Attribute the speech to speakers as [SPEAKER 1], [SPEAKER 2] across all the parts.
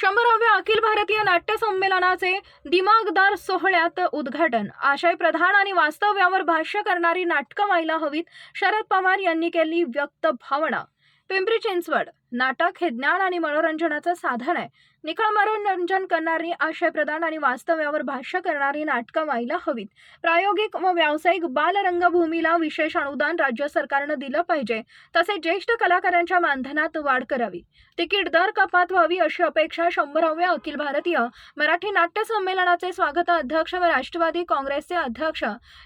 [SPEAKER 1] शंभराव्या अखिल भारतीय नाट्य संमेलनाचे दिमागदार सोहळ्यात उद्घाटन आशय प्रधान आणि वास्तव्यावर भाष्य करणारी नाटकं व्हायला हवीत शरद पवार यांनी केली व्यक्त भावना पिंपरी चिंचवड नाटक हे ज्ञान आणि मनोरंजनाचं साधन आहे निखळ मनोरंजन करणारी आशय प्रदान आणि वास्तव्यावर भाष्य करणारी नाटकं व्हायला हवीत प्रायोगिक व व्यावसायिक बालरंगभूमीला विशेष अनुदान राज्य सरकारनं दिलं पाहिजे तसे ज्येष्ठ कलाकारांच्या मानधनात वाढ करावी तिकीट दर कपात व्हावी अशी अपेक्षा शंभराव्या अखिल भारतीय मराठी नाट्य संमेलनाचे स्वागत अध्यक्ष व राष्ट्रवादी काँग्रेसचे अध्यक्ष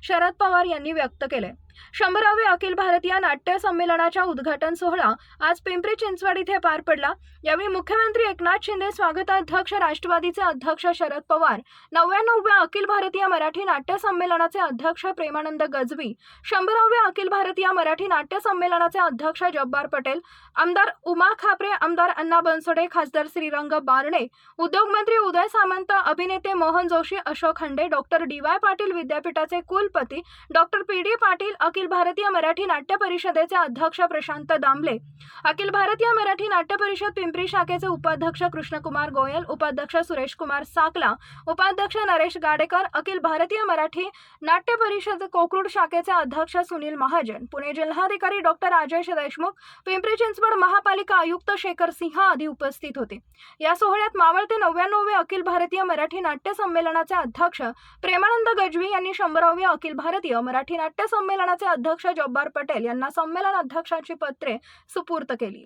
[SPEAKER 1] शरद पवार यांनी व्यक्त केले शंभरावे अखिल भारतीय नाट्य संमेलनाचा उद्घाटन सोहळा आज पिंपरी चिंचवड चंदगड इथे पार पडला यावेळी मुख्यमंत्री एकनाथ शिंदे स्वागताध्यक्ष राष्ट्रवादीचे अध्यक्ष शरद पवार नव्याण्णव्या अखिल भारतीय मराठी नाट्य संमेलनाचे अध्यक्ष प्रेमानंद गजवी शंभराव्या अखिल भारतीय मराठी नाट्य संमेलनाचे अध्यक्ष जब्बार पटेल आमदार उमा खापरे आमदार अण्णा बनसोडे खासदार श्रीरंग बारणे उद्योगमंत्री उदय सामंत अभिनेते मोहन जोशी अशोक हंडे डॉक्टर डी वाय पाटील विद्यापीठाचे कुलपती doctor P D Patil Akhil Bharatiya Marathi नाट्य परिषदेचे अध्यक्ष प्रशांत दामले अखिल भारतीय मराठी नाट्य परिषद पिंपरी शाखेचे उपाध्यक्ष कृष्णकुमार गोयल उपाध्यक्ष सुरेश कुमार साकला उपाध्यक्ष नरेश गाडेकर अखिल भारतीय मराठी नाट्य परिषद कोकरूड शाखेचे अध्यक्ष सुनील महाजन पुणे जिल्हाधिकारी डॉक्टर राजेश देशमुख पिंपरी चिंचवड महापालिका आयुक्त शेखर सिंह आदी उपस्थित होते या सोहळ्यात मावळ ते नव्याण्णववे अखिल भारतीय मराठी नाट्य संमेलनाचे अध्यक्ष प्रेमानंद गजवी यांनी शंभराव्या अखिल भारतीय मराठी नाट्य संमेलनाचे अध्यक्ष जब्बार पटेल यांना संमेलन अध्यक्षाची पत्रे सुपूर्त केली